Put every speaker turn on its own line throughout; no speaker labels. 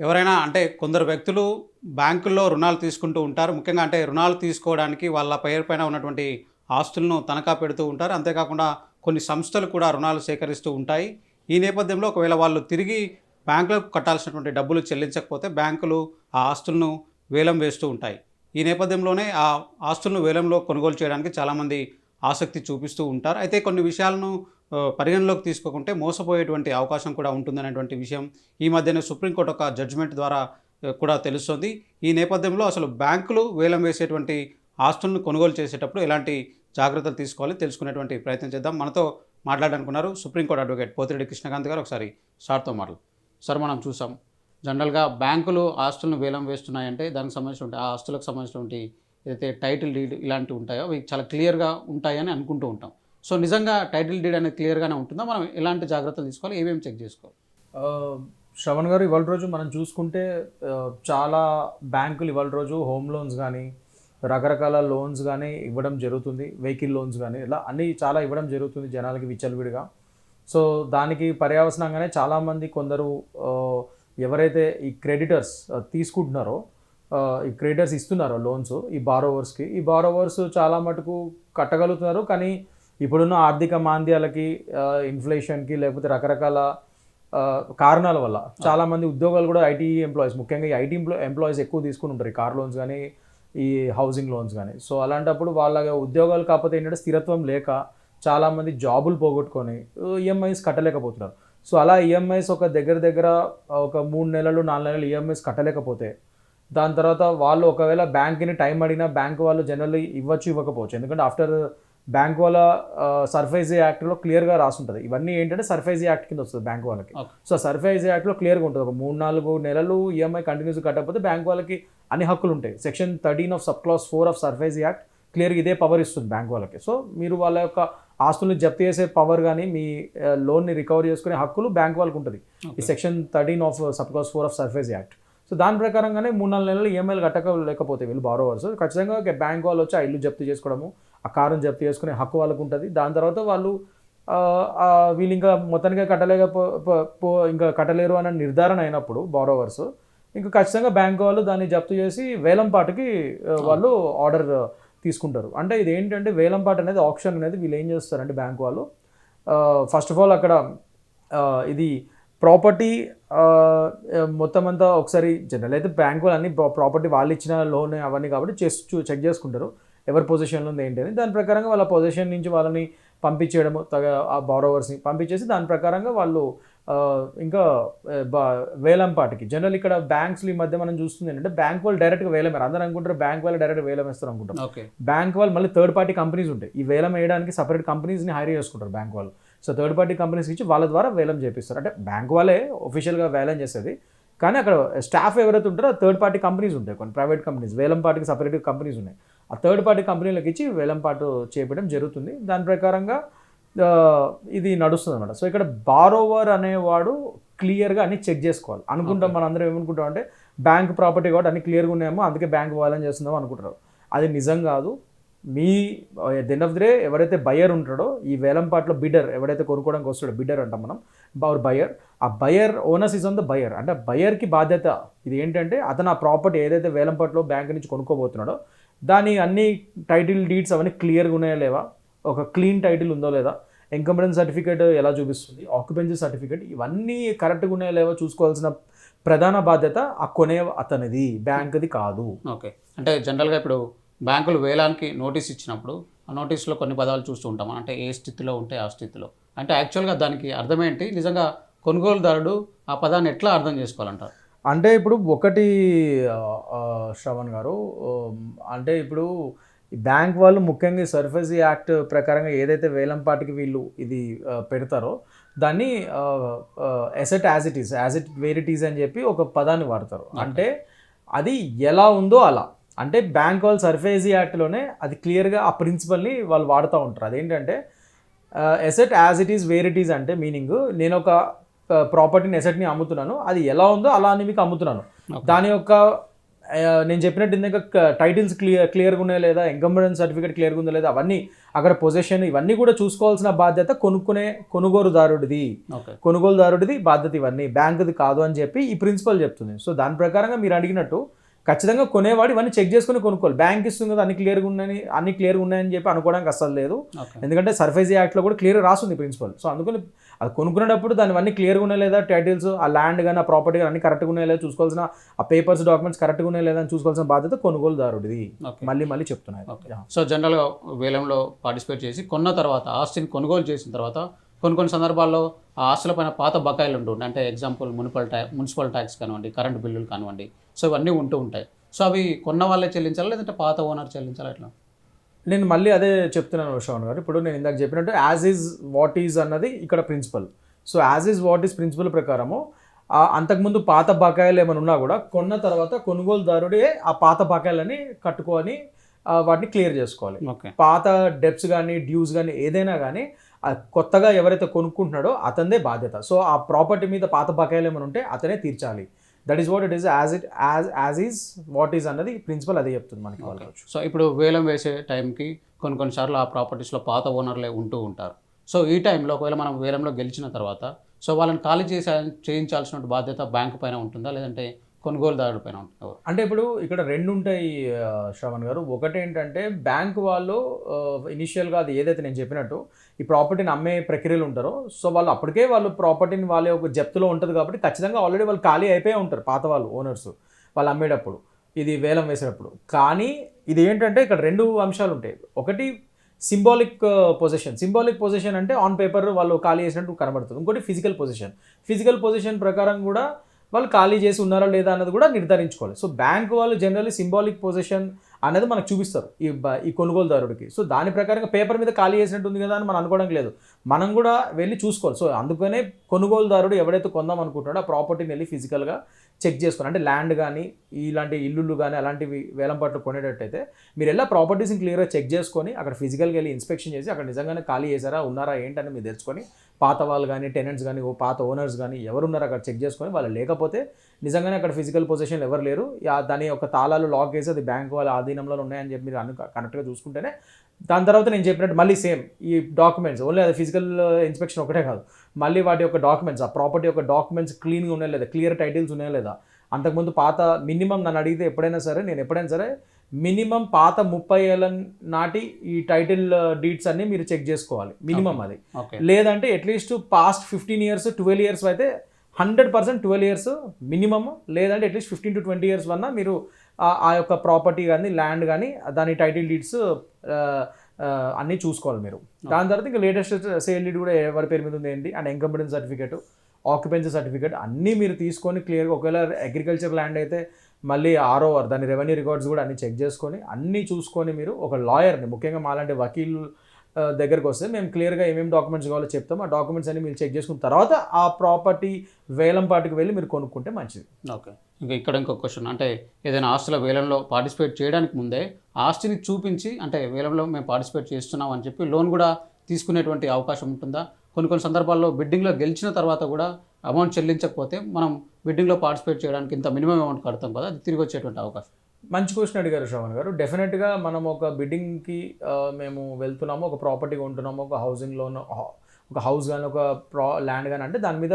ఎవరైనా అంటే కొందరు వ్యక్తులు బ్యాంకుల్లో రుణాలు తీసుకుంటూ ఉంటారు. ముఖ్యంగా అంటే రుణాలు తీసుకోవడానికి వాళ్ళ పేరు పైన ఉన్నటువంటి ఆస్తులను తనఖా పెడుతూ ఉంటారు. అంతేకాకుండా కొన్ని సంస్థలు కూడా రుణాలు సేకరిస్తూ ఉంటాయి. ఈ నేపథ్యంలో ఒకవేళ వాళ్ళు తిరిగి బ్యాంకులకు కట్టాల్సినటువంటి డబ్బులు చెల్లించకపోతే బ్యాంకులు ఆ ఆస్తులను వేలం వేస్తూ ఉంటాయి. ఈ నేపథ్యంలోనే ఆ ఆస్తులను వేలంలో కొనుగోలు చేయడానికి చాలామంది ఆసక్తి చూపిస్తూ ఉంటారు. అయితే కొన్ని విషయాలను పరిగణలోకి తీసుకోకుంటే మోసపోయేటువంటి అవకాశం కూడా ఉంటుందనేటువంటి విషయం ఈ మధ్యనే సుప్రీంకోర్టు ఒక జడ్జిమెంట్ ద్వారా కూడా తెలుస్తుంది. ఈ నేపథ్యంలో అసలు బ్యాంకులు వేలం వేసేటువంటి ఆస్తులను కొనుగోలు చేసేటప్పుడు ఎలాంటి జాగ్రత్తలు తీసుకోవాలి తెలుసుకునేటువంటి ప్రయత్నం చేద్దాం. మనతో మాట్లాడాలనుకున్నారు supreme court advocate Pothireddy Krishnakanth గారు. ఒకసారి సార్తో మాటలు సార్ మనం చూసాం. జనరల్గా బ్యాంకులు ఆస్తులను వేలం వేస్తున్నాయంటే దానికి సంబంధించిన ఆ ఆస్తులకు సంబంధించినటువంటి ఏదైతే టైటిల్ డీడ్ ఇలాంటివి ఉంటాయో అవి చాలా క్లియర్గా ఉంటాయని అనుకుంటూ ఉంటాం. సో నిజంగా టైటిల్ డీడ్ అనేది క్లియర్గానే ఉంటుందా? మనం ఎలాంటి జాగ్రత్తలు తీసుకోవాలి? ఏమేమి చెక్ చేసుకోవాలి?
శ్రవణ్ గారు ఇవాళ రోజు మనం చూసుకుంటే చాలా బ్యాంకులు ఇవాళ రోజు హోమ్ లోన్స్ కానీ రకరకాల లోన్స్ కానీ ఇవ్వడం జరుగుతుంది. వెహికల్ లోన్స్ కానీ ఇలా అన్నీ చాలా ఇవ్వడం జరుగుతుంది జనాలకి విచ్చలవిడిగా. సో దానికి పర్యవసనంగానే చాలామంది కొందరు ఎవరైతే ఈ క్రెడిటర్స్ తీసుకుంటున్నారో ఈ క్రెడిటర్స్ ఇస్తున్నారో లోన్స్ ఈ బారోవర్స్కి ఈ బారోవర్స్ చాలా మటుకు కట్టగలుగుతున్నారు. కానీ ఇప్పుడున్న ఆర్థిక మాంద్యాలకి ఇన్ఫ్లేషన్కి లేకపోతే రకరకాల కారణాల వల్ల చాలామంది ఉద్యోగాలు కూడా ఐటీ ఎంప్లాయీస్ ముఖ్యంగా ఈ ఐటీ ఎంప్లాయ్ ఎంప్లాయీస్ ఎక్కువ తీసుకుని ఉంటారు. ఈ కార్ లోన్స్ కానీ ఈ హౌసింగ్ లోన్స్ కానీ సో అలాంటప్పుడు వాళ్ళ ఉద్యోగాలు కాకపోతే ఏంటంటే స్థిరత్వం లేక చాలామంది జాబులు పోగొట్టుకొని ఈఎంఐస్ కట్టలేకపోతున్నారు. సో అలా ఈఎంఐస్ ఒక దగ్గర దగ్గర ఒక మూడు నెలలు నాలుగు నెలలు ఈఎంఐస్ కట్టలేకపోతే దాని తర్వాత వాళ్ళు ఒకవేళ బ్యాంక్ని టైం అడిగినా బ్యాంక్ వాళ్ళు జనరల్లీ ఇవ్వచ్చు ఇవ్వకపోవచ్చు. ఎందుకంటే ఆఫ్టర్ బ్యాంక్ వాళ్ళ సర్ఫైజీ యాక్ట్లో క్లియర్గా రాసుంటుంది. ఇవన్నీ ఏంటంటే సర్ఫైజీ యాక్ట్ కింద వస్తుంది బ్యాంక్ వాళ్ళకి. సో సర్ఫైజీ యాక్ట్లో క్లియర్గా ఉంటుంది. ఒక మూడు నాలుగు నెలలు E ఈఎంఐ కంటిన్యూస్ కట్టకపోతే బ్యాంక్ వాళ్ళకి అన్ని హక్కులు ఉంటాయి. Section thirteen of sub clause four of SARFAESI act క్లియర్గా ఇదే పవర్ ఇస్తుంది బ్యాంక్ వాళ్ళకి. సో మీరు వాళ్ళ యొక్క ఆస్తుల్ని జప్తు చేసే పవర్ కానీ మీ లోన్ని రికవర్ చేసుకునే హక్కులు బ్యాంక్ వాళ్ళకి ఉంటుంది. ఈ section thirteen of sub clause four of SARFAESI act so దాని ప్రకారంగానే మూడు నాలుగు నెలలు ఈఎంఐలు కట్టలేకపోతే వీళ్ళు బారోవర్స్ ఖచ్చితంగా బ్యాంక్ వాళ్ళు వచ్చి ఆ ఇల్లు జప్తు చేసుకోవడము ఆ కారుని జప్తు చేసుకునే హక్కు వాళ్ళకు ఉంటుంది. దాని తర్వాత వాళ్ళు వీళ్ళు ఇంకా మొత్తానికి కట్టలేకపో ఇంకా కట్టలేరు అన్న నిర్ధారణ అయినప్పుడు బారోవర్స్ ఇంకా ఖచ్చితంగా బ్యాంక్ వాళ్ళు దాన్ని జప్తు చేసి వేలంపాటుకి వాళ్ళు ఆర్డర్ తీసుకుంటారు. అంటే ఇది ఏంటంటే వేలంపాట అనేది ఆప్షన్ అనేది వీళ్ళు ఏం చేస్తారంటే బ్యాంక్ వాళ్ళు ఫస్ట్ ఆఫ్ ఆల్ అక్కడ ఇది ప్రాపర్టీ మొత్తం అంతా ఒకసారి జనరల్ అయితే బ్యాంక్ వాళ్ళు అన్ని ప్రాపర్టీ వాళ్ళు ఇచ్చిన లోన్ అవన్నీ కాబట్టి చెస్ చెక్ చేసుకుంటారు. ఎవరి పొజిషన్లో ఉంది ఏంటి అని. దాని ప్రకారంగా వాళ్ళ పొజిషన్ నుంచి వాళ్ళని పంపించేయడము తగ ఆ బారోవర్స్ని పంపించేసి దాని ప్రకారంగా వాళ్ళు ఇంకా వేలంపాటికి జనరల్ ఇక్కడ బ్యాంక్స్ ఈ మధ్య మనం చూస్తుంది ఏంటంటే బ్యాంక్ వాళ్ళు డైరెక్ట్గా వేలమేరు అందరూ అనుకుంటారు బ్యాంక్ వాళ్ళు డైరెక్ట్ వేలం వేస్తారు అనుకుంటారు.
ఓకే.
బ్యాంక్ వాళ్ళు మళ్ళీ థర్డ్ పార్టీ కంపెనీస్ ఉంటాయి. ఈ వేలం వేయడానికి సపరేట్ కంపెనీస్ని హైర్ చేసుకుంటారు బ్యాంక్ వాళ్ళు. సో థర్డ్ పార్టీ కంపెనీస్ ఇచ్చి వాళ్ళ ద్వారా వేలం చేపిస్తారు. అంటే బ్యాంక్ వాళ్ళే ఒఫిషియల్గా వేలం చేసేది. కానీ అక్కడ స్టాఫ్ ఎవరైతే ఉంటారో థర్డ్ పార్టీ కంపెనీస్ ఉంటాయి. కొన్ని ప్రైవేట్ కంపెనీస్ వేలం పాటికి సపరేట్ కంపెనీస్ ఉన్నాయి. ఆ థర్డ్ పార్టీ కంపెనీలకు ఇచ్చి వేలం పాటు చేపడం జరుగుతుంది. దాని ప్రకారంగా ఇది నడుస్తుంది అనమాట సో ఇక్కడ బారోవర్ అనేవాడు క్లియర్గా అన్ని చెక్ చేసుకోవాలి. అనుకుంటాం మనం అందరం ఏమనుకుంటాం అంటే బ్యాంక్ ప్రాపర్టీ కాబట్టి అన్ని క్లియర్గా ఉన్నాయేమో అందుకే బ్యాంక్ వేలం చేస్తుందాం అనుకుంటారు. అది నిజం కాదు. మీ దెన్ ఆఫ్ ద డే ఎవరైతే బయర్ ఉంటాడో ఈ వేలంపాట్లో బిడర్ ఎవరైతే కొనుక్కోవడానికి వస్తాడో బిడర్ అంటాం మనం బౌర్ బయర్ ఆ buyer onus is on the buyer అంటే బయర్కి బాధ్యత. ఇది ఏంటంటే అతను ఆ ప్రాపర్టీ ఏదైతే వేలంపాట్లో బ్యాంక్ నుంచి కొనుక్కోబోతున్నాడో దాని అన్ని టైటిల్ డీడ్స్ అవన్నీ క్లియర్గా ఉన్నాయా లేవా? ఒక క్లీన్ టైటిల్ ఉందో లేదా? ఎంకంబరెన్స్ సర్టిఫికేట్ ఎలా చూపిస్తుంది? ఆక్యుపెన్సీ సర్టిఫికేట్ ఇవన్నీ కరెక్ట్గా ఉన్నాయా లేవా? చూసుకోవాల్సిన ప్రధాన బాధ్యత ఆ కొనే అతనిది బ్యాంక్ది కాదు.
ఓకే. అంటే జనరల్గా ఇప్పుడు బ్యాంకులు వేలానికి నోటీస్ ఇచ్చినప్పుడు ఆ నోటీస్లో కొన్ని పదాలు చూస్తూ ఉంటాం. అంటే ఏ స్థితిలో ఉంటే ఆ స్థితిలో. అంటే యాక్చువల్గా దానికి అర్థం ఏంటి? నిజంగా కొనుగోలుదారుడు ఆ పదాన్ని ఎట్లా అర్థం చేసుకోవాలంటారు?
అంటే ఇప్పుడు ఒకటి శ్రవణ్ గారు అంటే ఇప్పుడు బ్యాంక్ వాళ్ళు ముఖ్యంగా సర్ఫేసీ యాక్ట్ ప్రకారంగా ఏదైతే వేలంపాటికి వీళ్ళు ఇది పెడతారో దాన్ని asset as it is as it where it is అని చెప్పి ఒక పదాన్ని వాడతారు. అంటే అది ఎలా ఉందో అలా. అంటే బ్యాంక్ వాళ్ళు సర్ఫేసీ యాక్ట్లోనే అది క్లియర్గా ఆ ప్రిన్సిపల్ని వాళ్ళు వాడుతూ ఉంటారు. అదేంటంటే asset as it is where it is అంటే మీనింగ్ నేను ఒక ప్రాపర్టీని ఎసెట్ని అమ్ముతున్నాను. అది ఎలా ఉందో అలా అని మీకు అమ్ముతున్నాను. దాని యొక్క నేను చెప్పినట్టు ఇందాక టైటిల్స్ క్లియర్ క్లియర్గా ఉన్నాయా లేదా ఎంకంబరెన్స్ సర్టిఫికేట్ క్లియర్గా ఉందా లేదా అవన్నీ అక్కడ పొజిషన్ ఇవన్నీ కూడా చూసుకోవాల్సిన బాధ్యత కొనుక్కునే కొనుగోలుదారుడిది. కొనుగోలుదారుడిది బాధ్యత ఇవన్నీ. బ్యాంకుది కాదు అని చెప్పి ఈ ప్రిన్సిపల్ చెప్తుంది. సో దాని ప్రకారంగా మీరు అడిగినట్టు ఖచ్చితంగా కొనేవాడు ఇవన్నీ చెక్ చేసుకుని కొనుక్కోవాలి. బ్యాంక్ ఇస్తుంది కదా అన్ని క్లియర్గా ఉన్నాయని అన్ని క్లియర్గా ఉన్నాయని చెప్పి అనుకోవడానికి అస్సలు లేదు. ఎందుకంటే సర్ఫేస్ యాక్ట్లో కూడా క్లియర్ రాస్తుంది ప్రిన్సిపల్. సో అందుకని అది కొనుక్కునేటప్పుడు దాని అన్ని క్లియర్గా ఉన్నాయి లేదా టైటిల్స్ ఆ ల్యాండ్ కానీ ఆ ప్రాపర్టీ కానీ అన్ని కరెక్ట్గా ఉన్నాయి లేదా చూసుకోవాల్సిన ఆ పేపర్స్ డాక్యుమెంట్స్ కరెక్ట్గా ఉన్నాయి లేదా అని చూసుకోవాల్సిన బాధ్యత కొనుగోలుదారుడిది. మళ్ళీ మళ్ళీ చెప్తున్నాను
ఓకే. సో జనరల్గా వేలంలో పార్టిసిపేట్ చేసి కొన్న తర్వాత ఆస్తిని కొనుగోలు చేసిన తర్వాత కొన్ని కొన్ని సందర్భాల్లో ఆ ఆస్తుల పైన పాత బకాయిలు ఉంటుంటాయి అంటే ఎగ్జాంపుల్ మున్సిపల్ ట్యా మున్సిపల్ ట్యాక్స్ కానివ్వండి కరెంట్ బిల్లులు కానివ్వండి సో ఇవన్నీ ఉంటూ ఉంటాయి. సో అవి కొన్న వాళ్ళే చెల్లించాలా లేదంటే పాత ఓనర్ చెల్లించాలా ఎట్లా?
నేను మళ్ళీ అదే చెప్తున్నాను శ్రవణ్ గారు. ఇప్పుడు నేను ఇందాక చెప్పినట్టు యాజ్ ఈజ్ వాట్ ఈజ్ అన్నది ఇక్కడ principle so as is what is principle ప్రకారము అంతకుముందు పాత బకాయిలు ఏమైనా ఉన్నా కూడా కొన్న తర్వాత కొనుగోలుదారుడే ఆ పాత బకాయిలని కట్టుకొని వాటిని క్లియర్ చేసుకోవాలి.
ఓకే.
పాత డెప్స్ కానీ డ్యూస్ కానీ ఏదైనా కానీ కొత్తగా ఎవరైతే కొనుక్కుంటున్నాడో అతనిదే బాధ్యత. సో ఆ ప్రాపర్టీ మీద పాత బకాయిలు ఏమైనా ఉంటే అతనే తీర్చాలి. That is what it is as it as as is what is అన్నది ప్రిన్సిపల్ అదే చెప్తుంది మనకి వాళ్ళు
సో ఇప్పుడు వేలం వేసే టైంకి కొన్ని కొన్నిసార్లు ఆ ప్రాపర్టీస్లో పాత ఓనర్లే ఉంటూ ఉంటారు. సో ఈ టైంలో ఒకవేళ మనం వేలంలో గెలిచిన తర్వాత సో వాళ్ళని ఖాళీ చేసే చేయించాల్సిన బాధ్యత బ్యాంకు పైన ఉంటుందా? లేదంటే కొనుగోలుదారుడి పైన ఉంటుందా
అంటే ఇప్పుడు ఇక్కడ రెండు ఉంటాయి శ్రవణ్ గారు. ఒకటి ఏంటంటే బ్యాంక్ వాళ్ళు ఇనిషియల్గా అది ఏదైతే నేను చెప్పినట్టు ఈ ప్రాపర్టీని అమ్మే ప్రక్రియలు ఉంటారో సో వాళ్ళు అప్పటికే వాళ్ళు ప్రాపర్టీని వాళ్ళ ఒక జప్తులో ఉంటుంది కాబట్టి ఖచ్చితంగా ఆల్రెడీ వాళ్ళు ఖాళీ అయిపోయి ఉంటారు పాత వాళ్ళు ఓనర్స్ వాళ్ళు అమ్మేటప్పుడు. ఇది వేలం వేసేటప్పుడు. కానీ ఇది ఏంటంటే ఇక్కడ రెండు అంశాలు ఉంటాయి. ఒకటి సింబాలిక్ పొజిషన్. సింబాలిక్ పొజిషన్ అంటే ఆన్ పేపర్ వాళ్ళు ఖాళీ చేసినట్టు కనబడుతుంది. ఇంకోటి ఫిజికల్ పొజిషన్. ఫిజికల్ పొజిషన్ ప్రకారం కూడా వాళ్ళు ఖాళీ చేసి ఉన్నారా లేదా అన్నది కూడా నిర్ధారించుకోవాలి. సో బ్యాంక్ వాళ్ళు జనరల్లీ సింబాలిక్ పొజిషన్ అనేది మనకు చూపిస్తారు ఈ ఈ కొనుగోలుదారుడికి. సో దాని ప్రకారంగా పేపర్ మీద ఖాళీ చేసినట్టు ఉంది కదా అని మనం అనుకోవడం లేదు. మనం కూడా వెళ్ళి చూసుకోవాలి. సో అందుకనే కొనుగోలుదారుడు ఎవడైతే కొందాం అనుకుంటున్నాడో ఆ ప్రాపర్టీని వెళ్ళి ఫిజికల్గా చెక్ చేసుకోవాలి. అంటే ల్యాండ్ కానీ ఇలాంటి ఇల్లులు కానీ అలాంటివి వేలం పట్లు కొనేటట్టయితే మీరు ఎలా ప్రాపర్టీస్ని క్లియర్గా చెక్ చేసుకొని అక్కడ ఫిజికల్గా వెళ్ళి ఇన్స్పెక్షన్ చేసి అక్కడ నిజంగానే ఖాళీ చేశారా ఉన్నారా ఏంటని మీరు తెలుసుకొని పాత వాళ్ళు కానీ టెనెంట్స్ కానీ ఓ పాత ఓనర్స్ కానీ ఎవరున్నారో అక్కడ చెక్ చేసుకొని వాళ్ళు లేకపోతే నిజంగానే అక్కడ ఫిజికల్ పొజిషన్ ఎవరు లేరు. దాని యొక్క తాళాలు లాక్ చేసి అది బ్యాంక్ వాళ్ళ ఆధీనంలో ఉన్నాయని చెప్పి మీరు అను కరెక్ట్గా చూసుకుంటేనే దాని తర్వాత నేను చెప్పినట్టు మళ్ళీ సేమ్ ఈ డాక్యుమెంట్స్ ఓన్లీ అది ఫిజికల్ ఇన్స్పెక్షన్ ఒకటే కాదు. మళ్ళీ వాటి యొక్క డాక్యుమెంట్స్ ఆ ప్రాపర్టీ యొక్క డాక్యుమెంట్స్ క్లీన్గా ఉన్నాయా లేదా క్లియర్ టైటిల్స్ ఉన్నాయా లేదా? అంతకుముందు పాత మినిమం నన్ను అడిగితే ఎప్పుడైనా సరే నేను ఎప్పుడైనా సరే మినిమం పాత ముప్పై ఏళ్ళ నాటి ఈ టైటిల్ డీట్స్ అన్ని మీరు చెక్ చేసుకోవాలి. మినిమం అది. లేదంటే at least past fifteen years twelve years అయితే hundred percent twelve years minimum. లేదంటే at least fifteen to twenty years వల్ల మీరు ఆ- ఆ యొక్క ప్రాపర్టీ కానీ ల్యాండ్ కానీ దాని టైటిల్ డీడ్స్ అన్నీ చూసుకోవాలి మీరు. దాని తర్వాత ఇంకా లేటెస్ట్ సేల్ డీడ్ కూడా ఎవరి పేరు మీద ఉంది ఏంటి? And encumbrance certificate occupancy certificate అన్నీ మీరు తీసుకొని క్లియర్గా ఒకవేళ అగ్రికల్చర్ ల్యాండ్ అయితే మళ్ళీ ఆర్ఓఆర్ దాని రెవెన్యూ రికార్డ్స్ కూడా అన్ని చెక్ చేసుకొని అన్నీ చూసుకొని మీరు ఒక లాయర్ని ముఖ్యంగా మాలాంటి వకీల్ ఆ, దగ్గరికి వస్తే మేము క్లియర్గా ఏమేమి డాక్యుమెంట్స్ కావాలో చెప్తాం. ఆ డాక్యుమెంట్స్ అన్ని మీరు చెక్ చేసుకున్న తర్వాత ఆ ప్రాపర్టీ వేలం పాటికి వెళ్ళి మీరు కొనుక్కుంటే మంచిది.
ఓకే. ఇంకా ఇక్కడ ఇంకొక క్వశ్చన్ అంటే ఏదైనా ఆస్తుల వేలంలో పార్టిసిపేట్ చేయడానికి ముందే ఆస్తిని చూపించి అంటే వేలంలో మేము పార్టిసిపేట్ చేస్తున్నాం అని చెప్పి లోన్ కూడా తీసుకునేటువంటి అవకాశం ఉంటుందా? కొన్ని కొన్ని సందర్భాల్లో బిడ్డింగ్లో గెలిచిన తర్వాత కూడా అమౌంట్ చెల్లించకపోతే మనం బిడ్డింగ్లో పార్టిసిపేట్ చేయడానికి ఇంత మినిమం అమౌంట్ కడతాం కదా అది తిరిగి వచ్చేటువంటి అవకాశం.
మంచి క్వశ్చన్ అడిగారు శ్రవణ్ గారు. డెఫినెట్గా మనం ఒక బిడ్డింగ్కి మేము వెళ్తున్నాము ఒక ప్రాపర్టీ కొంటున్నాము ఒక హౌసింగ్ లోన్ ఒక హౌస్ కానీ ఒక ప్రా ల్యాండ్ కానీ అంటే దాని మీద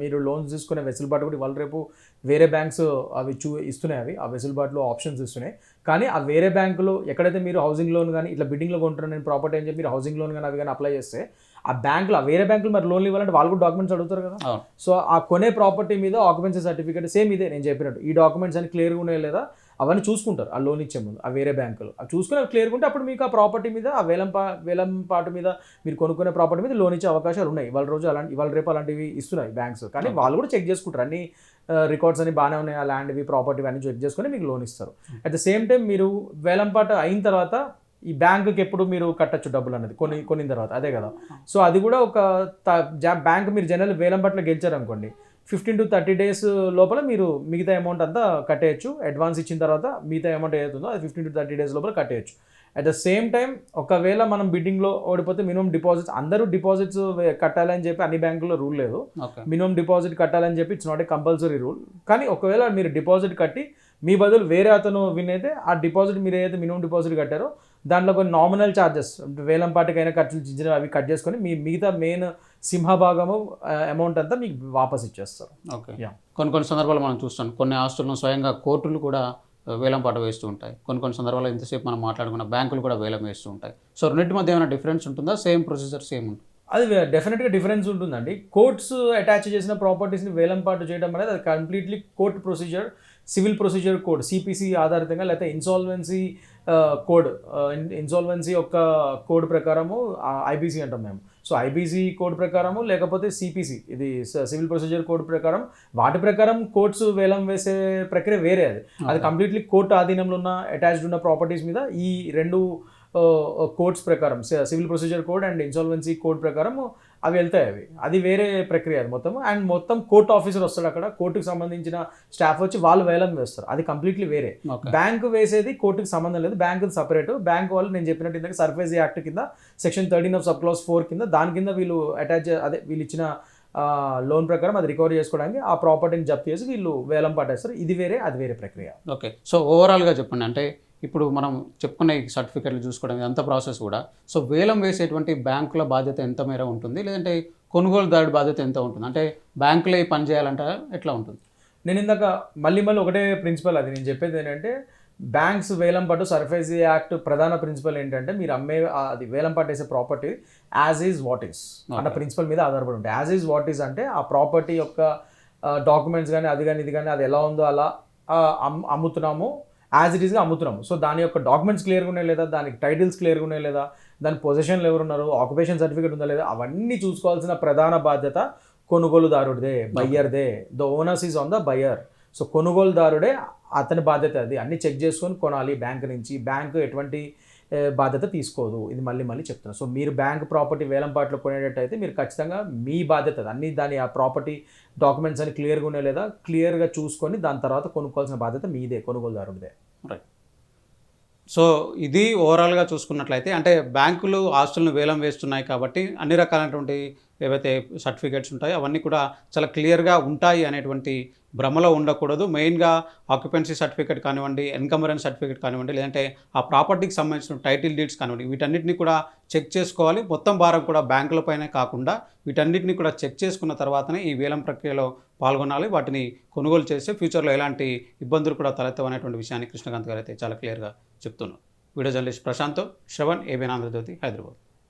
మీరు లోన్స్ తీసుకునే వెసులుబాటు కూడా ఇవాళ రేపు వేరే బ్యాంక్స్ అవి చూ ఇస్తున్నాయి అవి. ఆ వెసులుబాటులో ఆప్షన్స్ ఇస్తున్నాయి. కానీ ఆ వేరే బ్యాంకులో ఎక్కడైతే మీరు హౌసింగ్ లోన్ కానీ ఇట్లా బిడ్డింగ్లో కొంటున్నారు నేను ప్రాపర్టీ అని చెప్పి మీరు హౌసింగ్ లోన్ కానీ అవి కానీ అప్లై చేస్తే ఆ బ్యాంకులో ఆ వేరే బ్యాంకులు మరి లోన్లు ఇవ్వాలంటే వాళ్ళు కూడా డాక్యుమెంట్స్ అడుగుతారు కదా. సో ఆ కొనే ప్రాపర్టీ మీద ఆక్యుపెన్సీ సర్టిఫికేట్ సేమ్ ఇదే నేను చెప్పినట్టు. ఈ డాక్యుమెంట్స్ అన్ని క్లియర్గా ఉన్నాయి లేదా అవన్నీ చూసుకుంటారు. ఆ లోన్ ఇచ్చే ముందు ఆ వేరే బ్యాంకులు. అవి చూసుకుని అవి క్లియర్గా ఉంటే అప్పుడు మీకు ఆ ప్రాపర్టీ మీద ఆ వేలం పా వేలం పాటు మీద మీరు కొనుక్కునే ప్రాపర్టీ మీద లోన్ ఇచ్చే అవకాశాలు ఉన్నాయి. ఇవాళ రోజు అలాంటి ఇవాళ రేపు అలాంటివి ఇస్తున్నాయి బ్యాంక్స్ కానీ వాళ్ళు కూడా చెక్ చేసుకుంటారు. అన్ని రికార్డ్స్ అన్ని బాగానే ఉన్నాయి. ఆ ల్యాండ్వి ప్రాపర్టీ అన్ని చెక్ చేసుకొని మీకు లోన్ ఇస్తారు. అట్ ద సేమ్ టైం మీరు వేలం పాట అయిన తర్వాత ఈ బ్యాంకుకి ఎప్పుడు మీరు కట్టచ్చు డబ్బులు అనేది కొన్ని కొనిన తర్వాత. అదే కదా. సో అది కూడా ఒక బ్యాంక్ మీరు జనరల్ వేలం పట్ల గెలిచారు అనుకోండి ఫిఫ్టీన్ టు థర్టీ డేస్ లోపల మీరు మిగతా అమౌంట్ అంతా కట్టేయచ్చు. అడ్వాన్స్ ఇచ్చిన తర్వాత మిగతా అమౌంట్ ఏదైతుందో అది ఫిఫ్టీన్ టు థర్టీ డేస్ లోపల కట్టేయచ్చు. అట్ ద సేమ్ టైం ఒకవేళ మనం బిడ్డింగ్లో ఓడిపోతే మినిమం డిపాజిట్స్ అందరూ డిపాజిట్స్ కట్టాలని చెప్పి అన్ని బ్యాంకుల్లో రూల్ లేదు. మినిమం డిపాజిట్ కట్టాలని చెప్పి it's not a compulsory rule. కానీ ఒకవేళ మీరు డిపాజిట్ కట్టి మీ బదులు వేరే అతను విన్ అయితే ఆ డిపాజిట్ మీరు ఏదైతే మినిమం డిపాజిట్ కట్టారో దాంట్లో కొన్ని నామినల్ ఛార్జెస్ వేలం పాటికైనా ఖర్చులు చిన్న అవి కట్ చేసుకొని మీ మిగతా మెయిన్ సింహభాగము అమౌంట్ అంతా మీకు వాపస్ ఇచ్చేస్తారు.
ఓకే. కొన్ని కొన్ని సందర్భాలు మనం చూస్తాం. కొన్ని ఆస్తులను స్వయంగా కోర్టులు కూడా వేలం పాట వేస్తూ ఉంటాయి. కొన్ని కొన్ని సందర్భాల్లో ఇంతసేపు మనం మాట్లాడుకున్న బ్యాంకులు కూడా వేలం వేస్తూ ఉంటాయి. సో రెండింటి మధ్య ఏమైనా డిఫరెన్స్ ఉంటుందా? సేమ్ ప్రొసీజర్ సేమ్ ఉంటుంది?
అది డెఫినెట్గా డిఫరెన్స్ ఉంటుందండి. కోర్ట్స్ అటాచ్ చేసిన ప్రాపర్టీస్ని వేలంపాటు చేయడం అనేది అది completely court procedure civil procedure code CPC ఆధారితంగా లేకపోతే ఇన్సాల్వెన్సీ కోడ్ ఇన్సాల్వెన్సీ యొక్క కోడ్ ప్రకారము ఐబీసీ అంటాం మేము. సో ఐబీసీ కోడ్ ప్రకారము లేకపోతే సిపిసి ఇది సివిల్ ప్రొసీజర్ కోడ్ ప్రకారం వాటి ప్రకారం కోర్ట్స్ వేలం వేసే ప్రక్రియ వేరే అది. అది కంప్లీట్లీ కోర్టు ఆధీనంలో ఉన్న అటాచ్డ్ ఉన్న ప్రాపర్టీస్ మీద ఈ రెండు కోడ్స్ ప్రకారం civil procedure code and insolvency code ప్రకారం అవి వెళ్తాయి అవి. అది వేరే ప్రక్రియ అది మొత్తం. అండ్ మొత్తం కోర్టు ఆఫీసర్ వస్తాడు అక్కడ. కోర్టుకు సంబంధించిన స్టాఫ్ వచ్చి వాళ్ళు వేలం వేస్తారు. అది కంప్లీట్లీ వేరే. బ్యాంక్ వేసేది కోర్టుకి సంబంధం లేదు. బ్యాంక్ సపరేట్ బ్యాంక్ వాళ్ళు నేను చెప్పినట్టు ఇందాక సర్ఫేస్ యాక్ట్ కింద section thirteen of sub clause four కింద దాని కింద వీళ్ళు అటాచ్ అదే వీళ్ళు ఇచ్చిన లోన్ ప్రకారం అది రికవరీ చేసుకోవడానికి ఆ ప్రాపర్టీని జప్తు చేసి వీళ్ళు వేలం పట్టేస్తారు. ఇది వేరే అది వేరే ప్రక్రియ.
ఓకే. సో ఓవరాల్గా చెప్పండి. అంటే ఇప్పుడు మనం చెప్పుకున్న ఈ సర్టిఫికెట్లు చూసుకోవడం ఇదంతా ప్రాసెస్ కూడా. సో వేలం వేసేటువంటి బ్యాంకుల బాధ్యత ఎంత మేర ఉంటుంది? లేదంటే కొనుగోలుదారుడి బాధ్యత ఎంత ఉంటుంది? అంటే బ్యాంకులే పని చేయాలంటే ఎట్లా ఉంటుంది?
నేను ఇందాక మళ్ళీ మళ్ళీ ఒకటే ప్రిన్సిపల్ అది. నేను చెప్పేది ఏంటంటే బ్యాంక్స్ వేలం పట్టు సర్ఫేస్ యాక్ట్ ప్రధాన ప్రిన్సిపల్ ఏంటంటే మీరు అమ్మే అది వేలం పట్టేసే property as is what is అన్న ప్రిన్సిపల్ మీద ఆధారపడి ఉంటాయి యాజ్ ఈజ్ వాట్ ఈస్ అంటే ఆ ప్రాపర్టీ యొక్క డాక్యుమెంట్స్ కానీ అది కానీ ఇది కానీ అది ఎలా ఉందో అలా అమ్ముతున్నాము. యాజ్ ఇట్ ఈస్గా అమ్ముతున్నాము. సో దాని యొక్క డాక్యుమెంట్స్ క్లియర్గా ఉన్నాయి లేదా? దానికి టైటిల్స్ క్లియర్గా ఉన్నాయి లేదా? దాని పొజిషన్లు ఎవరున్నారు ఆక్యుపేషన్ సర్టిఫికేట్ ఉందా లేదా? అవన్నీ చూసుకోవాల్సిన ప్రధాన బాధ్యత కొనుగోలుదారుడిదే బయ్యర్దే. The onus is on the buyer so కొనుగోలుదారుడే అతని బాధ్యత అది. అన్ని చెక్ చేసుకొని కొనాలి బ్యాంక్ నుంచి. బ్యాంక్ ఎటువంటి బాధ్యత తీసుకోదు. ఇది మళ్ళీ మళ్ళీ చెప్తున్నాను సో మీరు బ్యాంక్ ప్రాపర్టీ వేలంపాట్లో కొనేటట్టయితే మీరు ఖచ్చితంగా మీ బాధ్యత అది. అన్ని దాని ఆ ప్రాపర్టీ డాక్యుమెంట్స్ అని క్లియర్గా ఉన్నాయి లేదా? క్లియర్గా చూసుకొని దాని తర్వాత కొనుక్కోవాల్సిన బాధ్యత మీదే కొనుగోలుదారుడిదే.
రైట్ సో ఇది ఓవరాల్గా చూసుకున్నట్లయితే అంటే బ్యాంకులు ఆస్తులను వేలం వేస్తున్నాయి కాబట్టి అన్ని రకాలైనటువంటి ఏవైతే సర్టిఫికేట్స్ ఉంటాయో అవన్నీ కూడా చాలా క్లియర్గా ఉంటాయి అనేటువంటి భ్రమలో ఉండకూడదు. మెయిన్గా ఆక్యుపెన్సీ సర్టిఫికేట్ కానివ్వండి ఎన్కంబరెన్స్ సర్టిఫికేట్ కానివ్వండి లేదంటే ఆ ప్రాపర్టీకి సంబంధించిన టైటిల్ డీడ్స్ కానివ్వండి వీటన్నిటిని కూడా చెక్ చేసుకోవాలి. మొత్తం భారం కూడా బ్యాంకులపైనే కాకుండా వీటన్నిటిని కూడా చెక్ చేసుకున్న తర్వాతనే ఈ వేలం ప్రక్రియలో పాల్గొనాలి. వాటిని కొనుగోలు చేస్తే ఫ్యూచర్లో ఎలాంటి ఇబ్బందులు కూడా తలెత్తవనేటువంటి విషయాన్ని కృష్ణకాంత్ గారు అయితే చాలా క్లియర్గా చెప్తున్నారు. Video journalist Prashant Shravan AB Andhrajyothi Hyderabad.